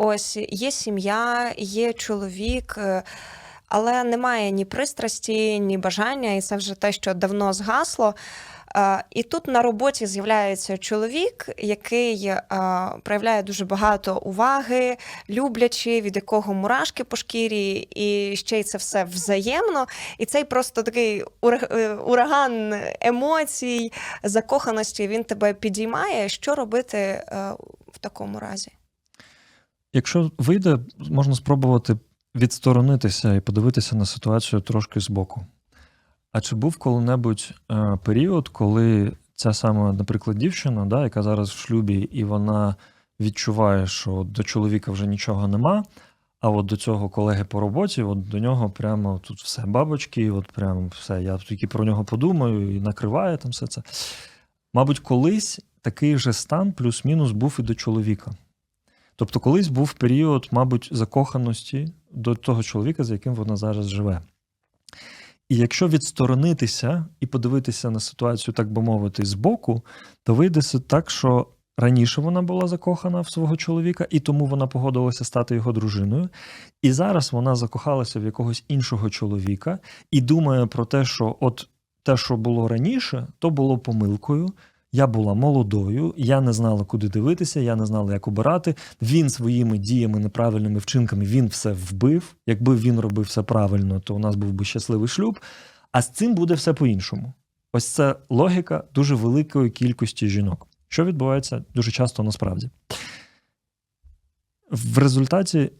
ось є сім'я, є чоловік. е, Але немає ні пристрасті, ні бажання, і це вже те, що давно згасло. Е, І тут на роботі з'являється чоловік, який е, проявляє дуже багато уваги, люблячи, від якого мурашки по шкірі, і ще й це все взаємно. І цей просто такий ураган емоцій, закоханості він тебе підіймає. Що робити в такому разі? Якщо вийде, можна спробувати відсторонитися і подивитися на ситуацію трошки збоку. А чи був коли-небудь е, період, коли ця сама, наприклад, дівчина, да, яка зараз в шлюбі, і вона відчуває, що до чоловіка вже нічого нема, а от до цього колеги по роботі, от до нього прямо тут все бабочки, от прямо все, я тільки про нього подумаю і накриває там все це. Мабуть, колись такий же стан плюс-мінус був і до чоловіка. Тобто, колись був період, мабуть, закоханості до того чоловіка, за яким вона зараз живе. І якщо відсторонитися і подивитися на ситуацію, так би мовити, збоку, то вийде так, що раніше вона була закохана в свого чоловіка, і тому вона погодилася стати його дружиною. І зараз вона закохалася в якогось іншого чоловіка і думає про те, що от те, що було раніше, то було помилкою. Я була молодою, я не знала, куди дивитися, я не знала, як обирати. Він своїми діями, неправильними вчинками він все вбив. Якби він робив все правильно, то у нас був би щасливий шлюб. А з цим буде все по-іншому. Ось це логіка дуже великої кількості жінок, що відбувається дуже часто насправді. В результаті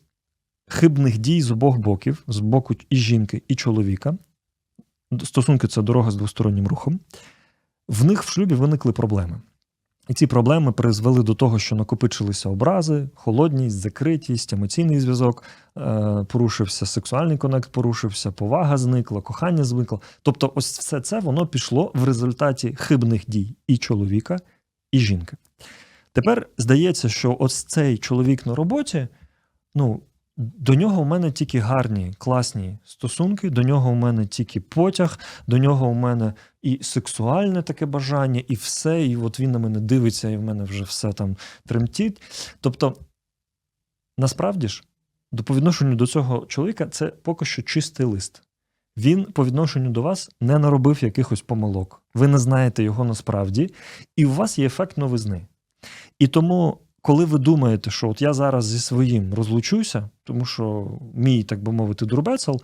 хибних дій з обох боків, з боку і жінки, і чоловіка, стосунки це дорога з двостороннім рухом в них в шлюбі виникли проблеми. І ці проблеми призвели до того, що накопичилися образи, холодність, закритість, емоційний зв'язок, е, порушився сексуальний конект, порушився, повага зникла, кохання зникло. Тобто, ось все це воно пішло в результаті хибних дій і чоловіка, і жінки. Тепер здається, що ось цей чоловік на роботі, ну, до нього у мене тільки гарні, класні стосунки, до нього у мене тільки потяг, до нього у мене і сексуальне таке бажання, і все. І от він на мене дивиться, і в мене вже все там тремтить. Тобто, насправді ж, до по відношенню до цього чоловіка це поки що чистий лист. Він по відношенню до вас не наробив якихось помилок. Ви не знаєте його насправді, і у вас є ефект новизни. І тому коли ви думаєте, що от я зараз зі своїм розлучуся, тому що мій, так би мовити, дурбецел,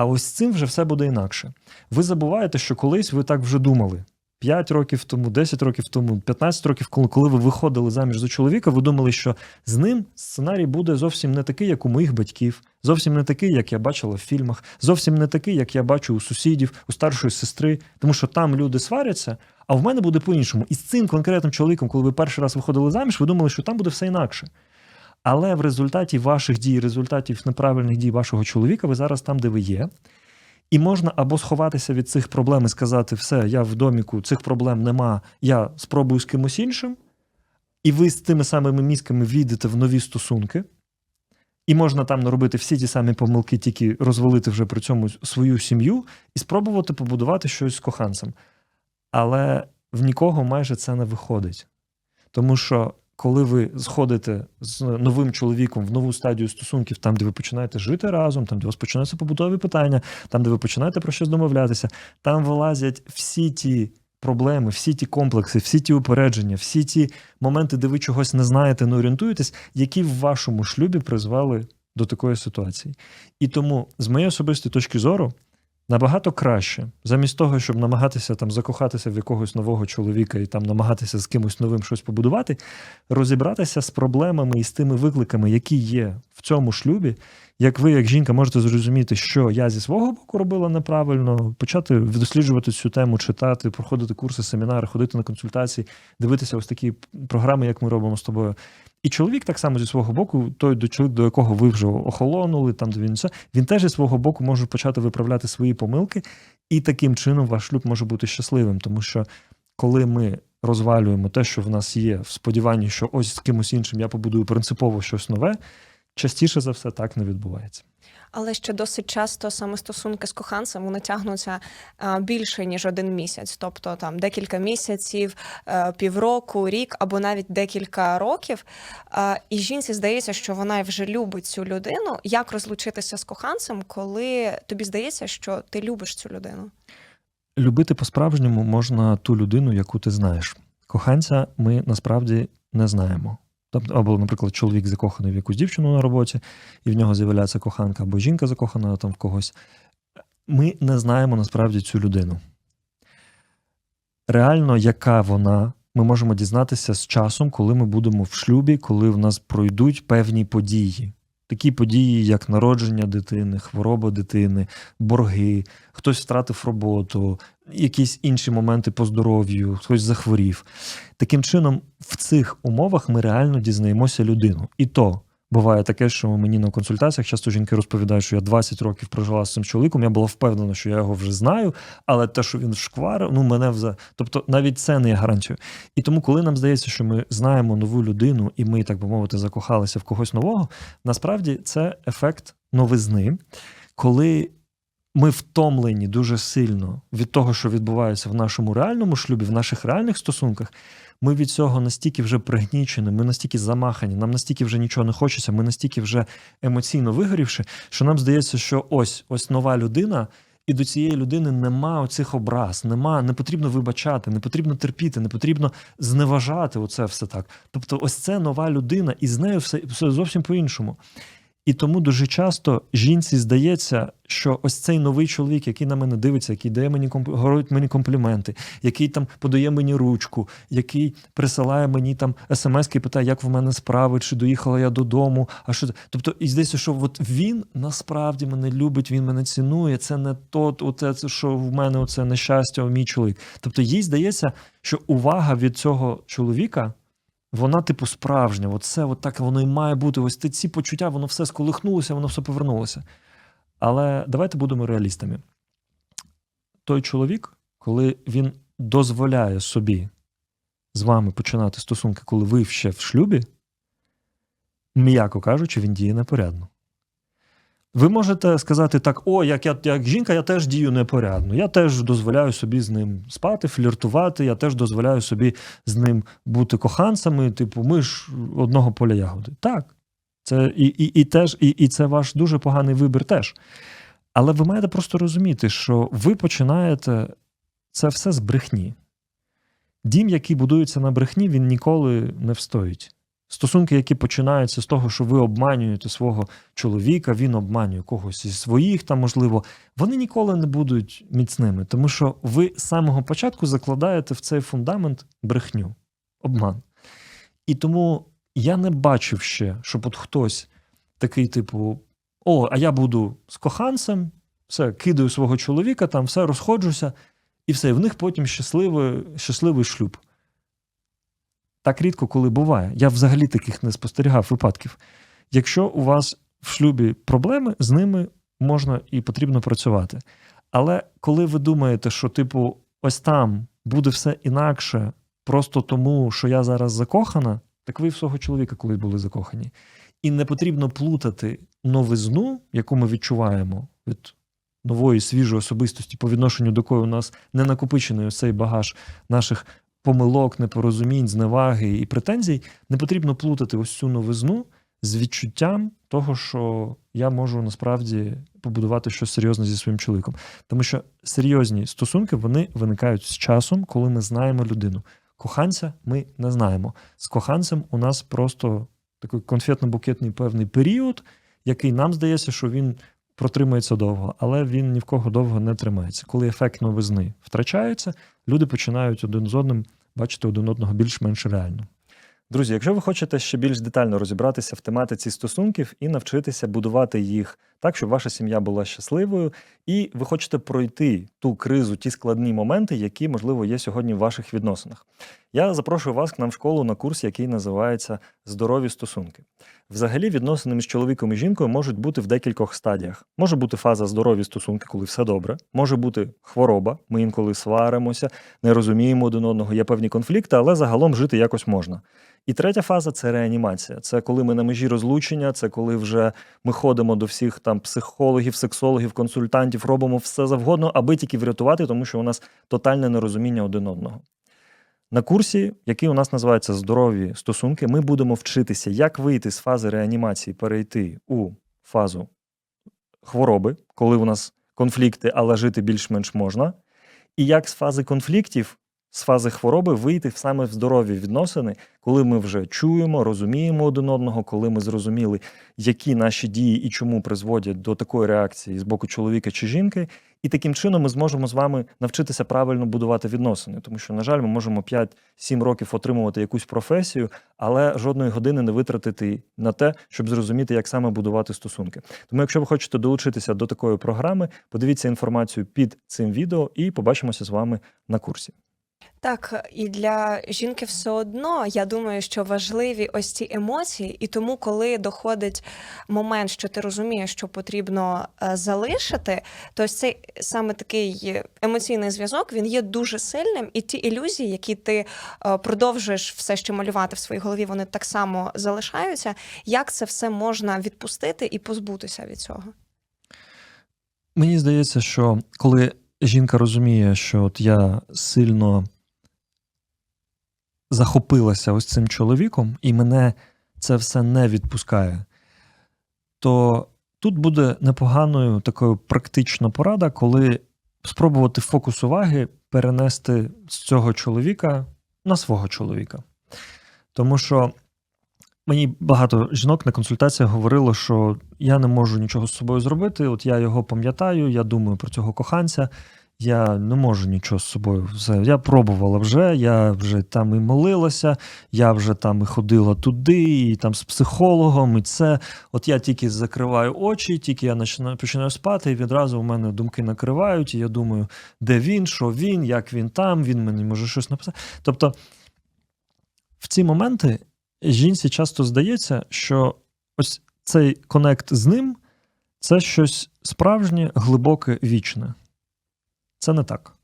а ось з цим вже все буде інакше. Ви забуваєте, що колись ви так вже думали. 5 років тому, 10 років тому, 15 років, коли, ви виходили заміж за чоловіка, ви думали, що з ним сценарій буде зовсім не такий, як у моїх батьків, зовсім не такий, як я бачила в фільмах, зовсім не такий, як я бачу у сусідів, у старшої сестри, тому що там люди сваряться, а в мене буде по-іншому. І з цим конкретним чоловіком, коли ви перший раз виходили заміж, ви думали, що там буде все інакше. Але в результаті ваших дій, результатів неправильних дій вашого чоловіка, ви зараз там, де ви є. І можна або сховатися від цих проблем і сказати, все, я в доміку, цих проблем нема, я спробую з кимось іншим, і ви з тими самими мізками війдете в нові стосунки, і можна там наробити всі ті самі помилки, тільки розвалити вже при цьому свою сім'ю і спробувати побудувати щось з коханцем. Але в нікого майже це не виходить. Тому що коли ви сходите з новим чоловіком в нову стадію стосунків, там, де ви починаєте жити разом, там, де у вас починаються побутові питання, там, де ви починаєте про щось домовлятися, там вилазять всі ті проблеми, всі ті комплекси, всі ті упередження, всі ті моменти, де ви чогось не знаєте, не орієнтуєтесь, які в вашому шлюбі призвели до такої ситуації. І тому, з моєї особистої точки зору, Набагато краще, замість того, щоб намагатися там закохатися в якогось нового чоловіка і там намагатися з кимось новим щось побудувати, розібратися з проблемами і з тими викликами, які є в цьому шлюбі. Як ви, як жінка, можете зрозуміти, що я зі свого боку робила неправильно, почати досліджувати цю тему, читати, проходити курси, семінари, ходити на консультації, дивитися ось такі програми, як ми робимо з тобою. І чоловік так само зі свого боку, той до чоловік, до якого ви вже охолонули, там де він все, він теж зі свого боку може почати виправляти свої помилки, і таким чином ваш шлюб може бути щасливим, тому що коли ми розвалюємо те, що в нас є, в сподіванні, що ось з кимось іншим я побудую принципово щось нове. Частіше за все так не відбувається. Але ще досить часто саме стосунки з коханцем вони тягнуться більше ніж один місяць, тобто там декілька місяців, е, півроку, рік або навіть декілька років. І жінці здається, що вона вже любить цю людину. Як розлучитися з коханцем, коли тобі здається, що ти любиш цю людину? Любити по-справжньому можна ту людину, яку ти знаєш. Коханця ми насправді не знаємо. Тобто, або, наприклад, чоловік закоханий в якусь дівчину на роботі, і в нього з'являється коханка, або жінка закохана там в когось. Ми не знаємо насправді цю людину. Реально, яка вона, ми можемо дізнатися з часом, коли ми будемо в шлюбі, коли в нас пройдуть певні події. Такі події, як народження дитини, хвороба дитини, борги, хтось втратив роботу, якісь інші моменти по здоров'ю, хтось захворів. Таким чином, в цих умовах ми реально дізнаємося людину. І то буває таке, що мені на консультаціях часто жінки розповідають, що я 20 років прожила з цим чоловіком. Я була впевнена, що я його вже знаю, але те, що він шкварив, ну мене вже. Тобто навіть це не є гарантією. І тому, коли нам здається, що ми знаємо нову людину, і ми, так би мовити, закохалися в когось нового, насправді це ефект новизни, коли ми втомлені дуже сильно від того, що відбувається в нашому реальному шлюбі, в наших реальних стосунках. Ми від цього настільки вже пригнічені, ми настільки замахані, нам настільки вже нічого не хочеться, ми настільки вже емоційно вигорівши, що нам здається, що ось ось нова людина, і до цієї людини нема оцих образ, нема, не потрібно вибачати, не потрібно терпіти, не потрібно зневажати оце все так. Тобто, ось це нова людина, і з нею все, все зовсім по-іншому. І тому дуже часто жінці здається, що ось цей новий чоловік, який на мене дивиться, який дає мені говорить мені компліменти, який там подає мені ручку, який присилає мені там смс і питає, як в мене справи, чи доїхала я додому. А що тобто, і здається, що от він насправді мене любить, він мене цінує. Це не тот, оце, це, що в мене оце нещастя, мій чоловік. Тобто, їй здається, що увага від цього чоловіка. Вона, типу, справжня, оце от так воно і має бути. Ось ці почуття, воно все сколихнулося, воно все повернулося. Але давайте будемо реалістами. Той чоловік, коли він дозволяє собі з вами починати стосунки, коли ви ще в шлюбі, м'яко кажучи, він діє непорядно. Ви можете сказати так: о, як я як жінка, я теж дію непорядно. Я теж дозволяю собі з ним спати, фліртувати, я теж дозволяю собі з ним бути коханцями. Типу, ми ж одного поля ягоди. Так. Це і, і, і теж, і, і це ваш дуже поганий вибір теж. Але ви маєте просто розуміти, що ви починаєте це все з брехні. Дім, який будується на брехні, він ніколи не встоїть. Стосунки, які починаються з того, що ви обманюєте свого чоловіка, він обманює когось із своїх, там, можливо, вони ніколи не будуть міцними, тому що ви з самого початку закладаєте в цей фундамент брехню, обман. І тому я не бачив ще, щоб от хтось такий, типу: О, а я буду з коханцем, все, кидаю свого чоловіка, там все розходжуся, і все, і в них потім щасливий, щасливий шлюб. Так рідко, коли буває. Я взагалі таких не спостерігав випадків. Якщо у вас в шлюбі проблеми, з ними можна і потрібно працювати. Але коли ви думаєте, що, типу, ось там буде все інакше, просто тому, що я зараз закохана, так ви в свого чоловіка колись були закохані. І не потрібно плутати новизну, яку ми відчуваємо від нової свіжої особистості, по відношенню до якої у нас не накопичений ось цей багаж наших помилок, непорозумінь, зневаги і претензій, не потрібно плутати ось цю новизну з відчуттям того, що я можу насправді побудувати щось серйозне зі своїм чоловіком. Тому що серйозні стосунки вони виникають з часом, коли ми знаємо людину. Коханця ми не знаємо. З коханцем у нас просто такий конфетно-букетний певний період, який нам здається, що він протримається довго, але він ні в кого довго не тримається. Коли ефект новизни втрачається, люди починають один з одним бачити один одного більш-менш реально. Друзі, якщо ви хочете ще більш детально розібратися в тематиці стосунків і навчитися будувати їх так, щоб ваша сім'я була щасливою, і ви хочете пройти ту кризу, ті складні моменти, які, можливо, є сьогодні в ваших відносинах. Я запрошую вас к нам в школу на курс, який називається Здорові стосунки. Взагалі, відносини між чоловіком і жінкою можуть бути в декількох стадіях. Може бути фаза здорові стосунки, коли все добре, може бути хвороба, ми інколи сваримося, не розуміємо один одного, є певні конфлікти, але загалом жити якось можна. І третя фаза це реанімація. Це коли ми на межі розлучення, це коли вже ми ходимо до всіх там психологів, сексологів, консультантів, робимо все завгодно, аби тільки врятувати, тому що у нас тотальне нерозуміння один одного. На курсі, який у нас називається Здорові стосунки, ми будемо вчитися, як вийти з фази реанімації, перейти у фазу хвороби, коли у нас конфлікти, але жити більш-менш можна, і як з фази конфліктів, з фази хвороби вийти саме в здорові відносини, коли ми вже чуємо, розуміємо один одного, коли ми зрозуміли, які наші дії і чому призводять до такої реакції з боку чоловіка чи жінки, і таким чином ми зможемо з вами навчитися правильно будувати відносини. Тому що, на жаль, ми можемо 5-7 років отримувати якусь професію, але жодної години не витратити на те, щоб зрозуміти, як саме будувати стосунки. Тому, якщо ви хочете долучитися до такої програми, подивіться інформацію під цим відео і побачимося з вами на курсі. Так, і для жінки все одно я думаю, що важливі ось ці емоції, і тому, коли доходить момент, що ти розумієш, що потрібно е, залишити, то ось цей саме такий емоційний зв'язок він є дуже сильним, і ті ілюзії, які ти е, продовжуєш все ще малювати в своїй голові, вони так само залишаються. Як це все можна відпустити і позбутися від цього? Мені здається, що коли жінка розуміє, що от я сильно захопилася ось цим чоловіком, і мене це все не відпускає, то тут буде непоганою такою практична порада, коли спробувати фокус уваги перенести з цього чоловіка на свого чоловіка. Тому що мені багато жінок на консультаціях говорило, що я не можу нічого з собою зробити. От я його пам'ятаю, я думаю про цього коханця. Я не можу нічого з собою. Все. Я пробувала вже, я вже там і молилася, я вже там і ходила туди, і там з психологом, і це. От я тільки закриваю очі, тільки я починаю, спати, і відразу у мене думки накривають, і я думаю, де він, що він, як він там, він мені може щось написати. Тобто, в ці моменти жінці часто здається, що ось цей конект з ним це щось справжнє, глибоке, вічне. Це не так.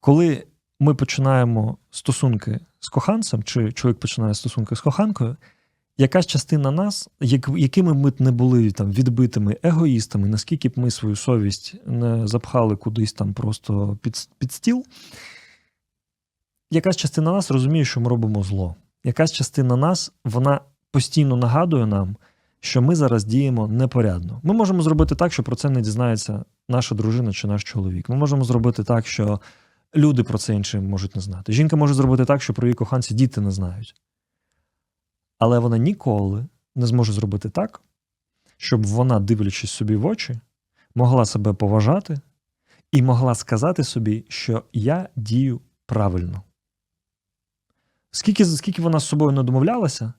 Коли ми починаємо стосунки з коханцем, чи чоловік починає стосунки з коханкою, якась частина нас, як, якими ми не були там відбитими егоїстами, наскільки б ми свою совість не запхали кудись там просто під, під стіл, якась частина нас розуміє, що ми робимо зло. Якась частина нас, вона постійно нагадує нам, що ми зараз діємо непорядно. Ми можемо зробити так, що про це не дізнається наша дружина чи наш чоловік. Ми можемо зробити так, що люди про це інші можуть не знати. Жінка може зробити так, що про її коханці діти не знають. Але вона ніколи не зможе зробити так, щоб вона, дивлячись собі в очі, могла себе поважати і могла сказати собі, що я дію правильно. Скільки, скільки вона з собою не домовлялася,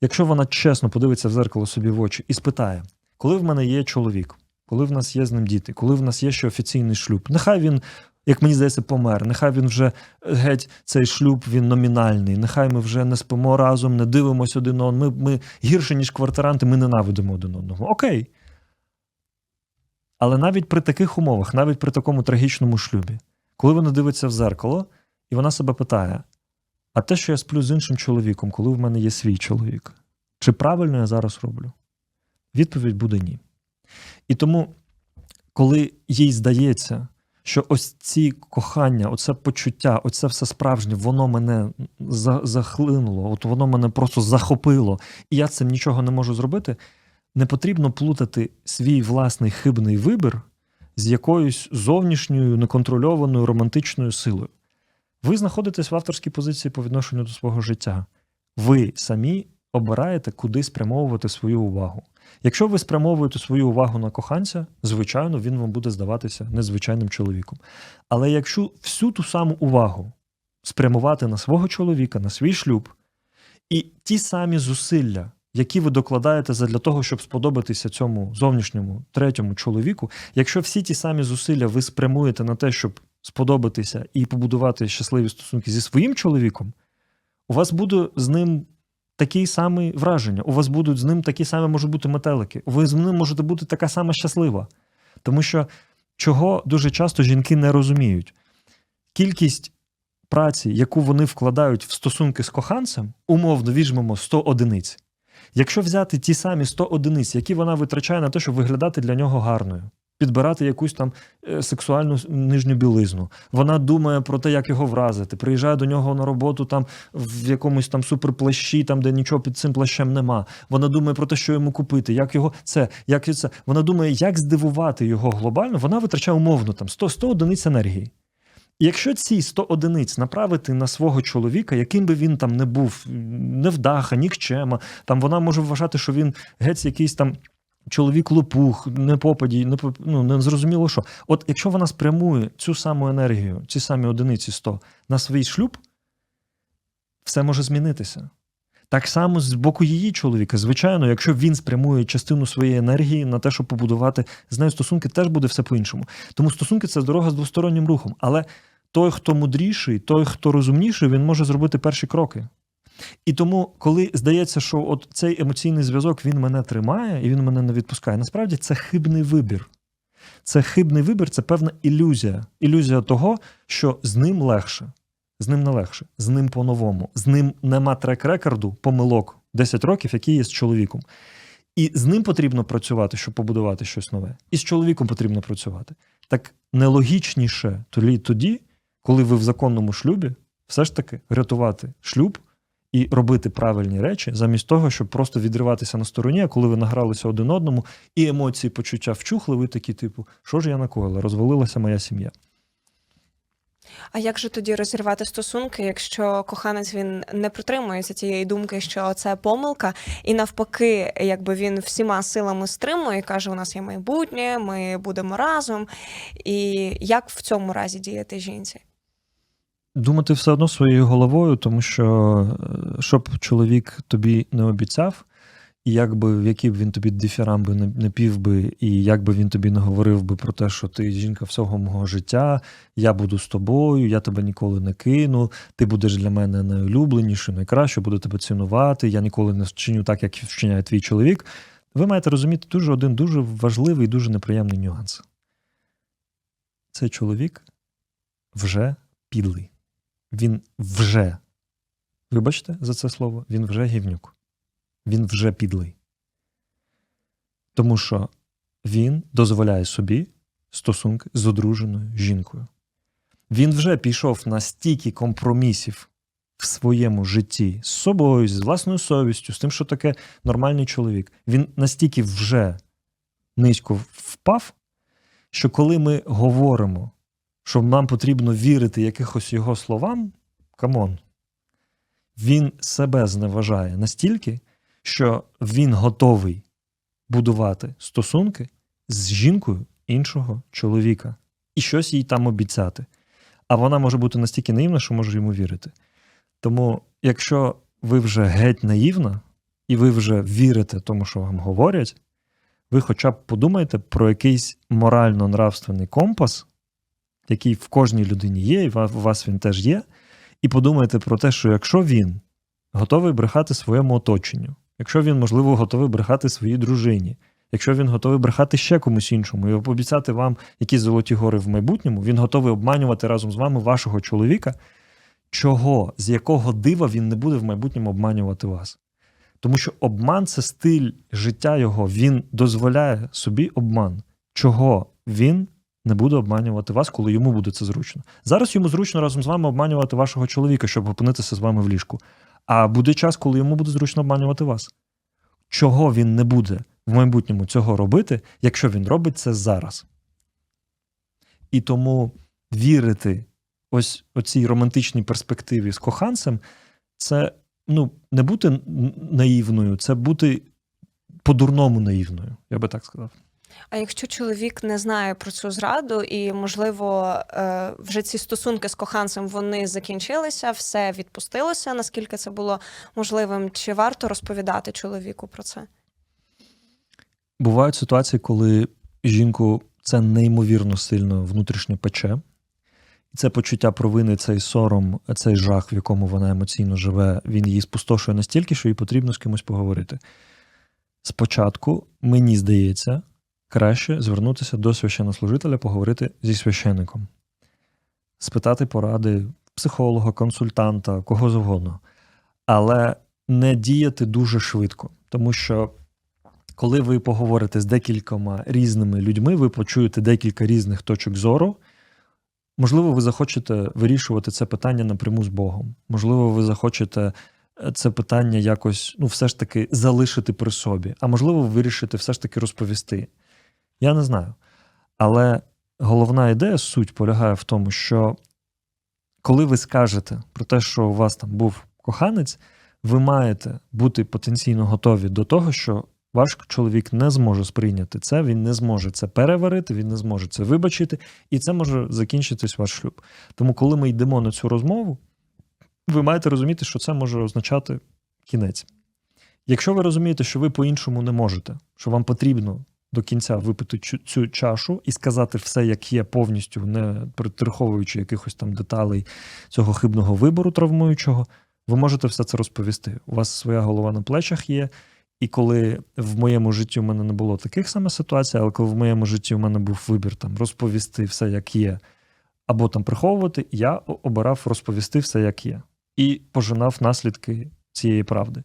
якщо вона чесно подивиться в зеркало собі в очі і спитає, коли в мене є чоловік, коли в нас є з ним діти, коли в нас є ще офіційний шлюб, нехай він, як мені здається, помер, нехай він вже геть цей шлюб він номінальний, нехай ми вже не спимо разом, не дивимося один одного. Ми, ми гірше, ніж квартиранти, ми ненавидимо один одного. Окей. Але навіть при таких умовах, навіть при такому трагічному шлюбі, коли вона дивиться в зеркало, і вона себе питає: а те, що я сплю з іншим чоловіком, коли в мене є свій чоловік, чи правильно я зараз роблю? Відповідь буде ні. І тому, коли їй здається, що ось ці кохання, оце почуття, оце все справжнє, воно мене захлинуло, от воно мене просто захопило, і я цим нічого не можу зробити, не потрібно плутати свій власний хибний вибір з якоюсь зовнішньою неконтрольованою романтичною силою. Ви знаходитесь в авторській позиції по відношенню до свого життя. Ви самі обираєте, куди спрямовувати свою увагу. Якщо ви спрямовуєте свою увагу на коханця, звичайно, він вам буде здаватися незвичайним чоловіком. Але якщо всю ту саму увагу спрямувати на свого чоловіка, на свій шлюб, і ті самі зусилля, які ви докладаєте для того, щоб сподобатися цьому зовнішньому третьому чоловіку, якщо всі ті самі зусилля ви спрямуєте на те, щоб сподобатися і побудувати щасливі стосунки зі своїм чоловіком, у вас буде з ним такі самі враження. У вас будуть з ним такі самі можуть бути метелики. Ви з ним можете бути така сама щаслива. Тому що чого дуже часто жінки не розуміють. Кількість праці, яку вони вкладають в стосунки з коханцем, умовно візьмемо 100 одиниць. Якщо взяти ті самі 100 одиниць, які вона витрачає на те, щоб виглядати для нього гарною, підбирати якусь там е, сексуальну нижню білизну, вона думає про те, як його вразити, приїжджає до нього на роботу там в якомусь там суперплащі, там де нічого під цим плащем нема. Вона думає про те, що йому купити, як його це, як це. Вона думає, як здивувати його глобально. Вона витрачає умовно там 100, 100 одиниць енергії. Якщо ці 100 одиниць направити на свого чоловіка, яким би він там не був, невдаха, нікчема, там вона може вважати, що він геть якийсь там чоловік лопух, не попаді, не, ну, не зрозуміло що. От якщо вона спрямує цю саму енергію, ці самі одиниці 100 на свій шлюб, все може змінитися. Так само з боку її чоловіка. Звичайно, якщо він спрямує частину своєї енергії на те, щоб побудувати з нею стосунки, теж буде все по-іншому. Тому стосунки це дорога з двостороннім рухом. Але той, хто мудріший, той, хто розумніший, він може зробити перші кроки. І тому, коли здається, що от цей емоційний зв'язок він мене тримає і він мене не відпускає, насправді це хибний вибір. Це хибний вибір, це певна ілюзія. Ілюзія того, що з ним легше, з ним не легше, з ним по-новому, з ним нема трек-рекорду, помилок 10 років, які є з чоловіком. І з ним потрібно працювати, щоб побудувати щось нове. І з чоловіком потрібно працювати. Так нелогічніше тоді, коли ви в законному шлюбі, все ж таки рятувати шлюб і робити правильні речі, замість того, щоб просто відриватися на стороні, коли ви награлися один одному, і емоції, почуття вчухли, ви такі, типу, що ж я накоїла? Розвалилася моя сім'я. А як же тоді розірвати стосунки, якщо коханець він не притримується цієї думки, що це помилка, і навпаки, якби він всіма силами стримує каже, у нас є майбутнє, ми будемо разом. І як в цьому разі діяти жінці? Думати все одно своєю головою, тому що е, щоб чоловік тобі не обіцяв, і як би в які б він тобі дифірамби не, пів би, і як би він тобі не говорив би про те, що ти жінка всього мого життя, я буду з тобою, я тебе ніколи не кину, ти будеш для мене найулюбленіший, найкраще, буду тебе цінувати, я ніколи не вчиню так, як вчиняє твій чоловік. Ви маєте розуміти дуже один дуже важливий і дуже неприємний нюанс. Цей чоловік вже підлий. Він вже, вибачте за це слово, він вже гівнюк. Він вже підлий. Тому що він дозволяє собі стосунки з одруженою жінкою. Він вже пішов на стільки компромісів в своєму житті з собою, з власною совістю, з тим, що таке нормальний чоловік. Він настільки вже низько впав, що коли ми говоримо, що нам потрібно вірити якихось його словам, камон, він себе зневажає настільки, що він готовий будувати стосунки з жінкою іншого чоловіка і щось їй там обіцяти. А вона може бути настільки наївна, що може йому вірити. Тому, якщо ви вже геть наївна, і ви вже вірите тому, що вам говорять, ви хоча б подумайте про якийсь морально-нравственний компас, який в кожній людині є, і у вас він теж є, і подумайте про те, що якщо він готовий брехати своєму оточенню, якщо він, можливо, готовий брехати своїй дружині, якщо він готовий брехати ще комусь іншому і обіцяти вам якісь золоті гори в майбутньому, він готовий обманювати разом з вами вашого чоловіка, чого, з якого дива він не буде в майбутньому обманювати вас. Тому що обман це стиль життя його, він дозволяє собі обман. Чого він не буде обманювати вас, коли йому буде це зручно. Зараз йому зручно разом з вами обманювати вашого чоловіка, щоб опинитися з вами в ліжку. А буде час, коли йому буде зручно обманювати вас. Чого він не буде в майбутньому цього робити, якщо він робить це зараз? І тому вірити ось оцій романтичній перспективі з коханцем, це ну, не бути наївною, це бути по-дурному наївною, я би так сказав. А якщо чоловік не знає про цю зраду, і, можливо, е, вже ці стосунки з коханцем вони закінчилися, все відпустилося, наскільки це було можливим, чи варто розповідати чоловіку про це? Бувають ситуації, коли жінку це неймовірно сильно внутрішньо пече, І це почуття провини, цей сором, цей жах, в якому вона емоційно живе, він її спустошує настільки, що їй потрібно з кимось поговорити. Спочатку, мені здається, краще звернутися до священнослужителя, поговорити зі священником, спитати поради психолога, консультанта, кого завгодно. Але не діяти дуже швидко, тому що коли ви поговорите з декількома різними людьми, ви почуєте декілька різних точок зору. Можливо, ви захочете вирішувати це питання напряму з Богом. Можливо, ви захочете е, це питання якось, ну, все ж таки залишити при собі. А можливо, ви вирішите все ж таки розповісти. Я не знаю. Але головна ідея, суть полягає в тому, що коли ви скажете про те, що у вас там був коханець, ви маєте бути потенційно готові до того, що ваш чоловік не зможе сприйняти це, він не зможе це переварити, він не зможе це вибачити, і це може закінчитись ваш шлюб. Тому, коли ми йдемо на цю розмову, ви маєте розуміти, що це може означати кінець. Якщо ви розумієте, що ви по-іншому не можете, що вам потрібно до кінця випити цю, чашу і сказати все, як є, повністю, не притриховуючи якихось там деталей цього хибного вибору травмуючого, ви можете все це розповісти. У вас своя голова на плечах є. І коли в моєму житті у мене не було таких саме ситуацій, але коли в моєму житті у мене був вибір там розповісти все, як є, або там приховувати, я обирав розповісти все, як є, і пожинав наслідки цієї правди.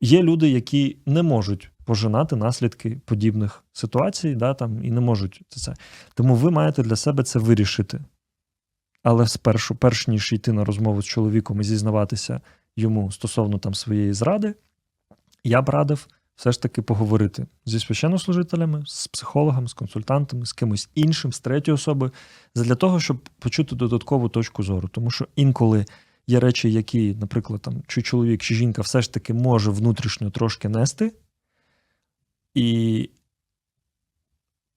Є люди, які не можуть пожинати наслідки подібних ситуацій, да, там, і не можуть це. Тому ви маєте для себе це вирішити. Але спершу, перш ніж йти на розмову з чоловіком і зізнаватися йому стосовно там своєї зради, я б радив все ж таки поговорити зі священнослужителями, з психологами, з консультантами, з кимось іншим, з третьої особи, для того, щоб почути додаткову точку зору. Тому що інколи є речі, які, наприклад, там, чи чоловік, чи жінка все ж таки може внутрішньо трошки нести, і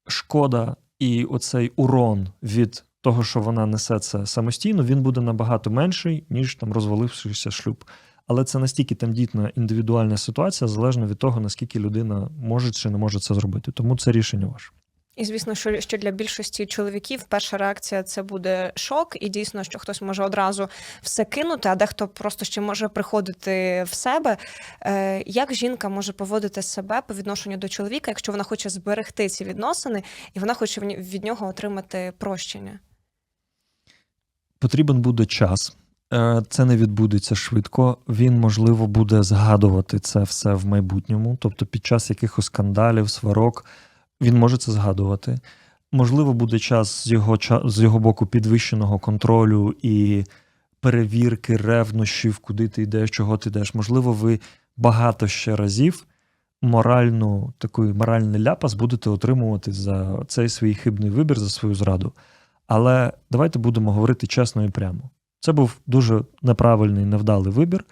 шкода і оцей урон від того, що вона несе це самостійно, він буде набагато менший, ніж там розвалившися шлюб. Але це настільки тендітна індивідуальна ситуація, залежно від того, наскільки людина може чи не може це зробити. Тому це рішення ваше. І звісно, що, що для більшості чоловіків перша реакція це буде шок, і дійсно, що хтось може одразу все кинути, а дехто просто ще може приходити в себе. Е, як жінка може поводити себе по відношенню до чоловіка, якщо вона хоче зберегти ці відносини, і вона хоче від нього отримати прощення? Потрібен буде час. Е, Це не відбудеться швидко. Він, можливо, буде згадувати це все в майбутньому. Тобто, під час якихось скандалів, сварок, він може це згадувати. Можливо, буде час з його, з його боку підвищеного контролю і перевірки, ревнощів, куди ти йдеш, чого ти йдеш. Можливо, ви багато ще разів моральну, такий моральний ляпас будете отримувати за цей свій хибний вибір, за свою зраду. Але давайте будемо говорити чесно і прямо. Це був дуже неправильний, невдалий вибір.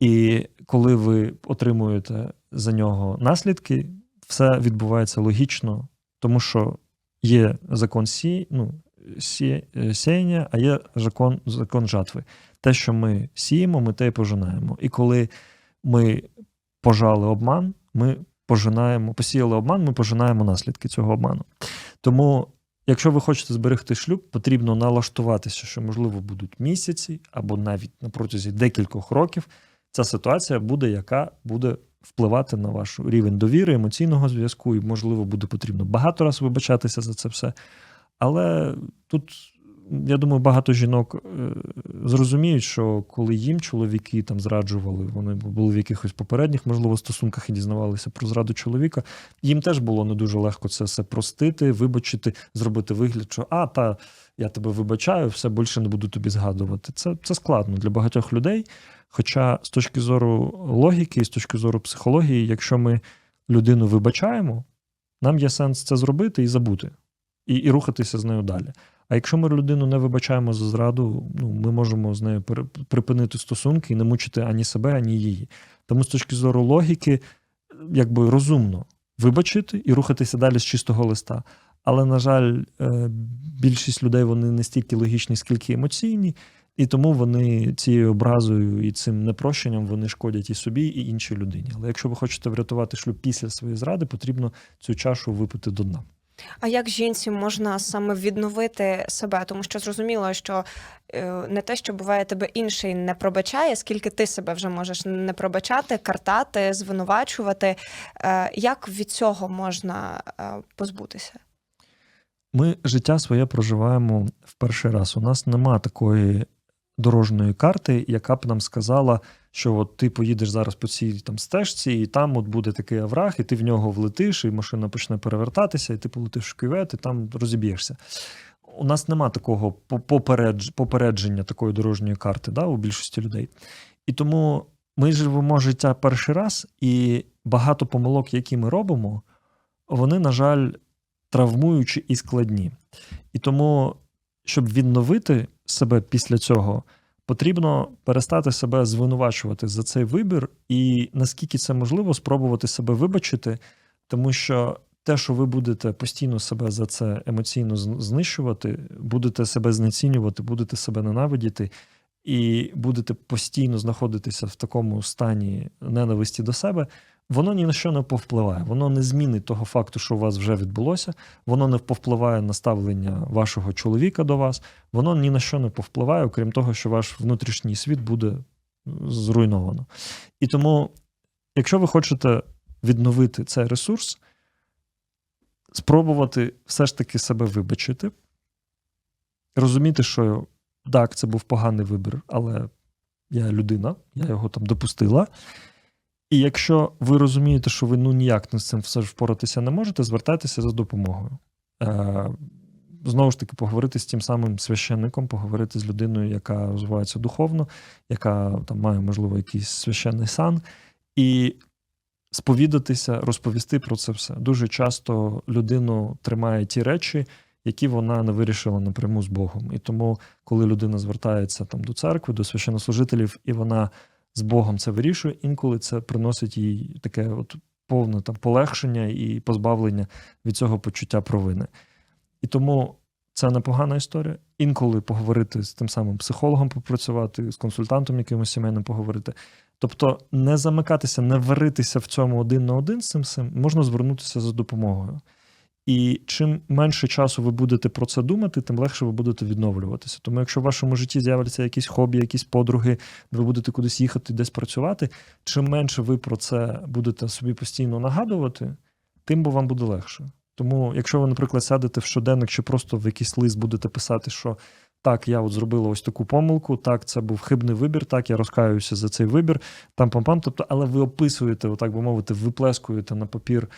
І коли ви отримуєте за нього наслідки, все відбувається логічно, тому що є закон сі, ну, сі, е, сіяння, а є закон, закон жатви. Те, що ми сіємо, ми те й пожинаємо. І коли ми пожали обман, ми пожинаємо, посіяли обман, ми пожинаємо наслідки цього обману. Тому Якщо ви хочете зберегти шлюб, потрібно налаштуватися, що, можливо, будуть місяці або навіть на протязі декількох років ця ситуація буде, яка буде впливати на ваш рівень довіри, емоційного зв'язку, і, можливо, буде потрібно багато разів вибачатися за це все. Але тут, я думаю, багато жінок е, зрозуміють, що коли їм чоловіки там зраджували, вони були в якихось попередніх, можливо, стосунках і дізнавалися про зраду чоловіка, їм теж було не дуже легко це все простити, вибачити, зробити вигляд, що а, та я тебе вибачаю, все більше не буду тобі згадувати. Це, це складно для багатьох людей. Хоча з точки зору логіки з точки зору психології, якщо ми людину вибачаємо, нам є сенс це зробити і забути, і, і рухатися з нею далі. А якщо ми людину не вибачаємо за зраду, ну ми можемо з нею припинити стосунки і не мучити ані себе, ані її. Тому з точки зору логіки, якби розумно вибачити і рухатися далі з чистого листа. Але, на жаль, е, більшість людей вони не стільки логічні, скільки емоційні, і тому вони цією образою і цим непрощенням вони шкодять і собі, і іншій людині. Але якщо ви хочете врятувати шлюб після своєї зради, потрібно цю чашу випити до дна. А як жінці можна саме відновити себе? Тому що зрозуміло, що е, не те, що буває тебе інший не пробачає, скільки ти себе вже можеш не пробачати, картати, звинувачувати. Е, Як від цього можна е, позбутися? Ми життя своє проживаємо в перший раз. У нас нема такої дорожньої карти, яка б нам сказала, що от ти поїдеш зараз по цій там стежці, і там от буде такий овраг, і ти в нього влетиш, і машина почне перевертатися, і ти полетиш в кювет, і там розіб'єшся. У нас нема такого попередження такої дорожньої карти да, у більшості людей. І тому ми живемо життя перший раз, і багато помилок, які ми робимо, вони, на жаль, травмуючі і складні. І тому, щоб відновити себе після цього, потрібно перестати себе звинувачувати за цей вибір, і наскільки це можливо, спробувати себе вибачити, тому що те, що ви будете постійно себе за це емоційно знищувати, будете себе знецінювати, будете себе ненавидіти. І будете постійно знаходитися в такому стані ненависті до себе, воно ні на що не повпливає. Воно не змінить того факту, що у вас вже відбулося, воно не повпливає на ставлення вашого чоловіка до вас, воно ні на що не повпливає, окрім того, що ваш внутрішній світ буде зруйновано. І тому, якщо ви хочете відновити цей ресурс, спробувати все ж таки себе вибачити, розуміти, що так, це був поганий вибір, але я людина, я його там допустила. І якщо ви розумієте, що ви ну ніяк з цим все впоратися не можете, звертайтеся за допомогою. Е, знову ж таки, поговорити з тим самим священником, поговорити з людиною, яка розвивається духовно, яка там має, можливо, якийсь священний сан, і сповідатися, розповісти про це все. Дуже часто людину тримає ті речі, які вона не вирішила напряму з Богом. І тому, коли людина звертається там до церкви, до священнослужителів, і вона з Богом це вирішує, інколи це приносить їй таке от повне там полегшення і позбавлення від цього почуття провини. І тому це непогана історія. Інколи поговорити з тим самим психологом, попрацювати, з консультантом якимось сімейним поговорити. Тобто не замикатися, не варитися в цьому один на один з цим можна звернутися за допомогою. І чим менше часу ви будете про це думати, тим легше ви будете відновлюватися. Тому, якщо в вашому житті з'являться якісь хобі, якісь подруги, ви будете кудись їхати, десь працювати, чим менше ви про це будете собі постійно нагадувати, тим бо вам буде легше. Тому, якщо ви, наприклад, сядете в щоденник чи просто в якийсь лист будете писати, що так, я от зробила ось таку помилку, так, це був хибний вибір, так, я розкаюся за цей вибір, там пам пам Тобто, але ви описуєте, отак би мовити, виплескуєте на папір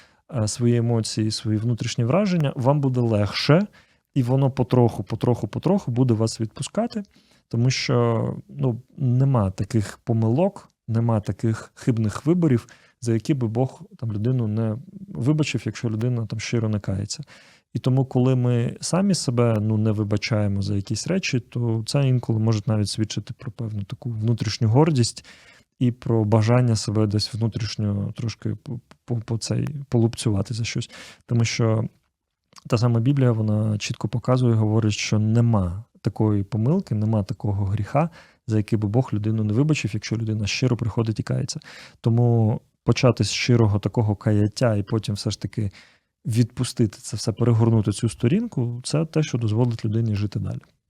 свої емоції, свої внутрішні враження, вам буде легше, і воно потроху, потроху, потроху буде вас відпускати, тому що ну, нема таких помилок, нема таких хибних виборів, за які би Бог там людину не вибачив, якщо людина там щиро не кається. І тому, коли ми самі себе ну, не вибачаємо за якісь речі, то це інколи може навіть свідчити про певну таку внутрішню гордість і про бажання себе десь внутрішньо трошки по, цей полупцювати за щось. Тому що та сама Біблія вона чітко показує, говорить, що нема такої помилки, нема такого гріха, за який би Бог людину не вибачив, якщо людина щиро приходить і кається. Тому почати з щирого такого каяття і потім все ж таки відпустити це все, перегорнути цю сторінку, це те, що дозволить людині жити далі.